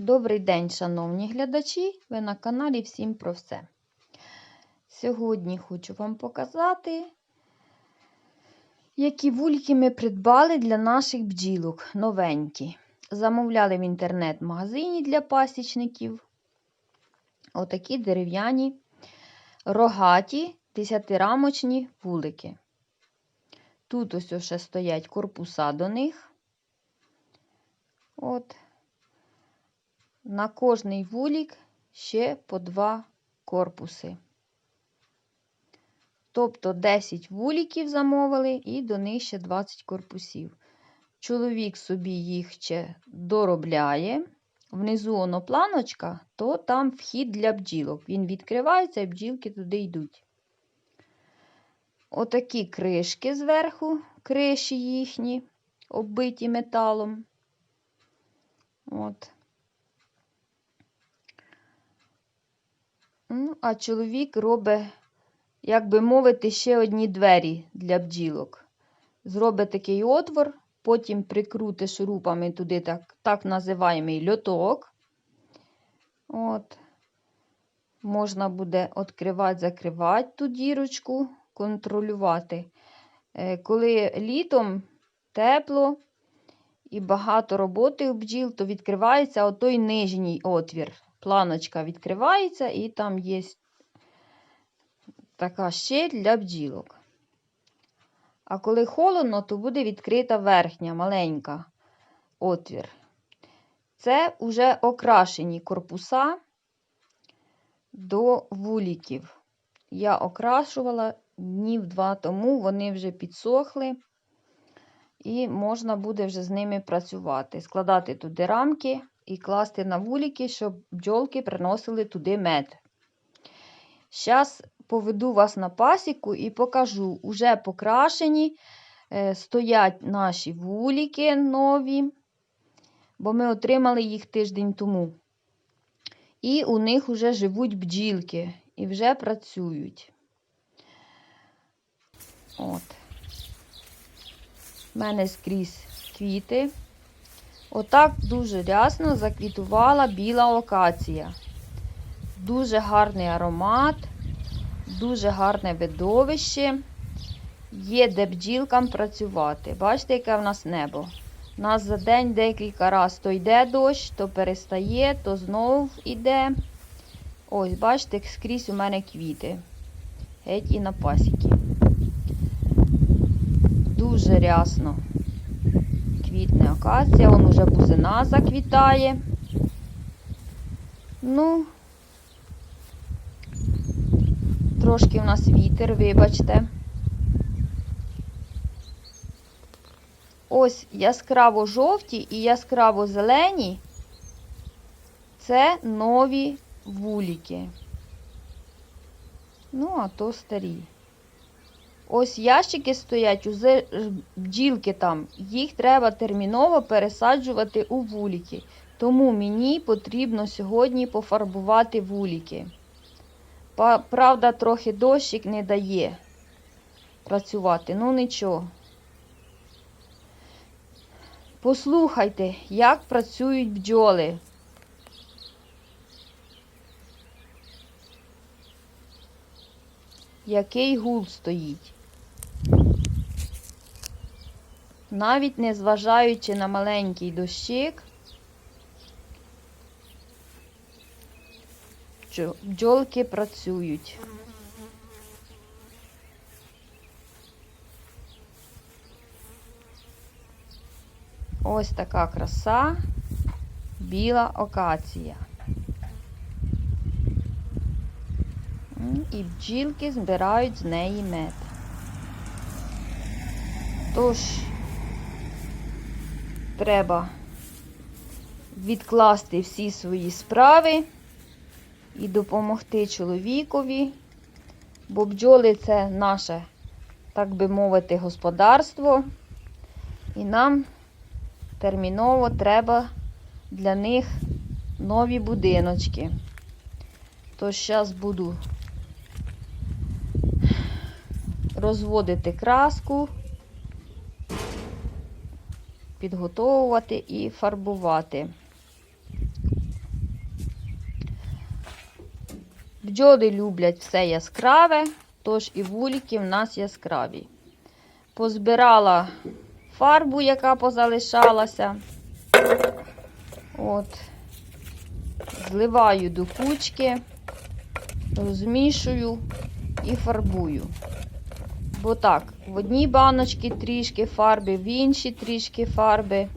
Добрий день, шановні глядачі! Ви на каналі Всім про все. Сьогодні хочу вам показати, які вульки ми придбали для наших бджілок новенькі. Замовляли в інтернет-магазині для пасічників. Отакі дерев'яні рогаті 10-рамочні вулики. Тут ось ще стоять корпуса до них. От. На кожний вулік ще по два корпуси. Тобто 10 вуліків замовили і до них ще 20 корпусів. Чоловік собі їх ще доробляє. Внизу воно планочка, то там вхід для бджілок. Він відкривається і бджілки туди йдуть. Отакі кришки зверху, криші їхні, оббиті металом. От. Ну, а чоловік робить, як би мовити, ще одні двері для бджілок. Зробить такий отвор, потім прикрути шурупами туди так так називаємий льоток. От. Можна буде відкривати, закривати ту дірочку, контролювати. Е, коли літом тепло і багато роботи у бджіл, то відкривається отой нижній отвір планочка відкривається, і там є така щель для бджілок. А коли холодно, то буде відкрита верхня, маленька отвір. Це вже окрашені корпуса до вуліків. Я окрашувала днів два тому, вони вже підсохли, і можна буде вже з ними працювати. Складати туди рамки і класти на вулики, щоб бджолки приносили туди мед. Зараз поведу вас на пасіку і покажу, уже покрашені, е, стоять наші вулики нові, бо ми отримали їх тиждень тому. І у них вже живуть бджілки і вже працюють. От. У мене скрізь квіти. Отак дуже рясно заквітувала біла окація. Дуже гарний аромат, дуже гарне видовище. Є де бджілкам працювати. Бачите, яке в нас небо. У нас за день декілька разів то йде дощ, то перестає, то знову йде. Ось, бачите, скрізь у мене квіти. Геть і на пасіки. Дуже рясно квітне акація, вон уже бузина заквітає. Ну, трошки у нас вітер, вибачте. Ось яскраво жовті і яскраво зелені це нові вуліки. Ну, а то старі. Ось ящики стоять, уже бджілки там, їх треба терміново пересаджувати у вуліки. Тому мені потрібно сьогодні пофарбувати вуліки. Правда, трохи дощик не дає працювати, ну нічого. Послухайте, як працюють бджоли. Який гул стоїть. Навіть не зважаючи на маленький дощик, бджолки працюють. Ось така краса, біла окація. І бджілки збирають з неї мед. Тож, треба відкласти всі свої справи і допомогти чоловікові, бо бджоли це наше, так би мовити, господарство. І нам терміново треба для них нові будиночки. Тож зараз буду розводити краску підготовувати і фарбувати. Бджоли люблять все яскраве, тож і вулики в нас яскраві. Позбирала фарбу, яка позалишалася. От. Зливаю до кучки, розмішую і фарбую. Бо так, в одній баночці трішки фарби, в іншій трішки фарби.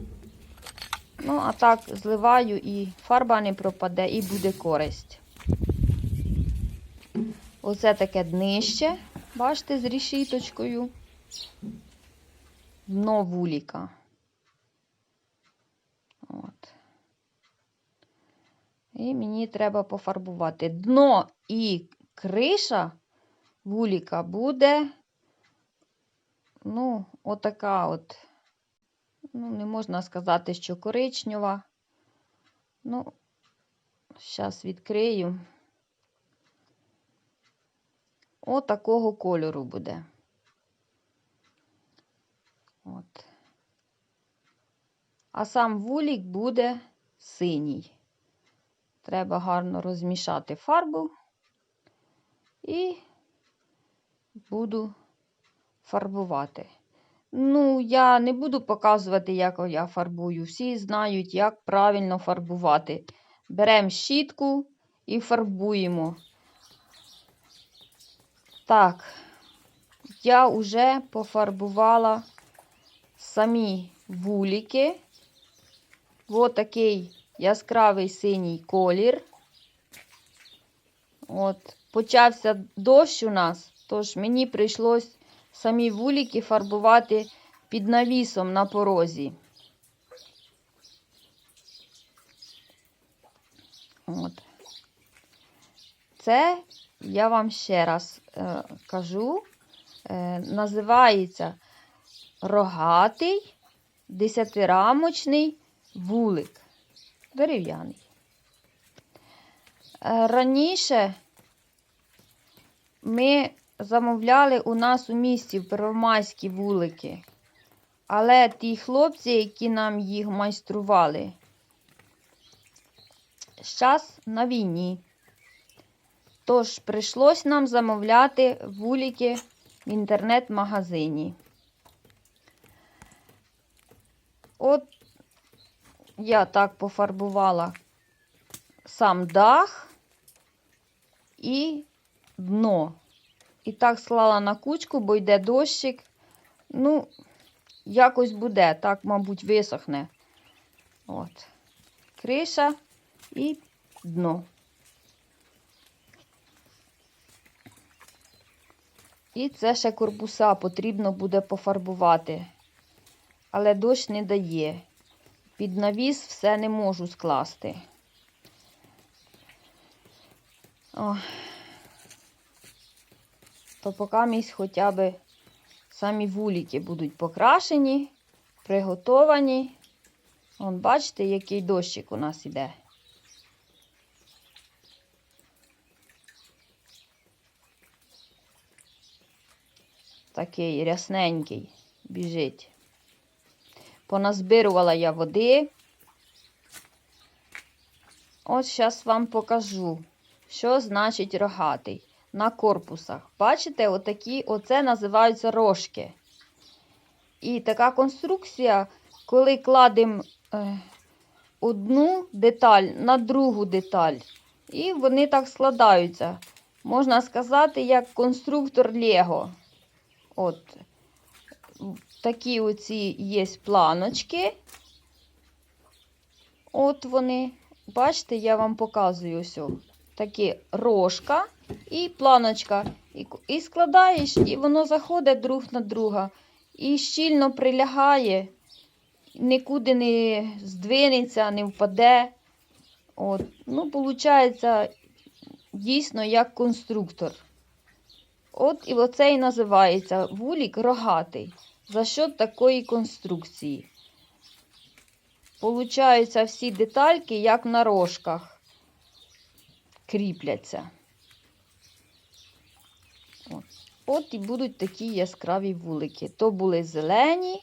Ну, а так зливаю і фарба не пропаде, і буде користь. Оце таке днище, бачите, з рішіточкою. Дно вуліка. От. І мені треба пофарбувати. Дно і криша вуліка буде, ну, отака от. Ну, не можна сказати, що коричнева. Ну, зараз відкрию. Отакого кольору буде. От. А сам вулік буде синій. Треба гарно розмішати фарбу і буду фарбувати. Ну, я не буду показувати, як я фарбую. Всі знають, як правильно фарбувати. Беремо щітку і фарбуємо. Так, я вже пофарбувала самі вуліки. Ось такий яскравий синій колір. От, почався дощ у нас, тож мені прийшлось самі вуліки фарбувати під навісом на порозі. От. Це я вам ще раз е, кажу, е, називається рогатий десятирамочний вулик. Дерев'яний. Е, раніше ми замовляли у нас у місті в Первомайські вулики. Але ті хлопці, які нам їх майстрували, зараз на війні. Тож прийшлось нам замовляти вулики в інтернет-магазині. От я так пофарбувала сам дах і дно. І так склала на кучку, бо йде дощик. Ну, якось буде, так, мабуть, висохне. От. Криша і дно. І це ще корпуса потрібно буде пофарбувати. Але дощ не дає. Під навіс все не можу скласти. О. То поки місь хоча б самі вулики будуть покрашені, приготовані. Вон, бачите, який дощик у нас іде. Такий рясненький біжить. Поназбирувала я води. Ось зараз вам покажу, що значить рогатий на корпусах. Бачите, отакі, оце називаються рожки. І така конструкція, коли кладемо е, одну деталь на другу деталь, і вони так складаються. Можна сказати, як конструктор Лего. От такі оці є планочки. От вони. Бачите, я вам показую ось. Такі рожка і планочка. І, і складаєш, і воно заходить друг на друга. І щільно прилягає, нікуди не здвинеться, не впаде. От. Ну, виходить, дійсно як конструктор. От і оце і називається вулік рогатий. За що такої конструкції? Получаються всі детальки, як на рожках, кріпляться. От. І будуть такі яскраві вулики. То були зелені,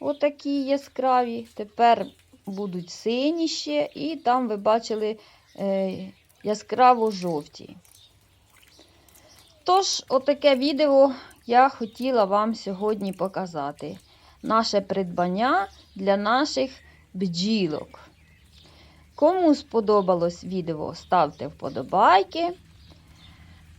отакі яскраві. Тепер будуть сині ще, і там ви бачили е, яскраво жовті. Тож, отаке відео я хотіла вам сьогодні показати. Наше придбання для наших бджілок. Кому сподобалось відео, ставте вподобайки,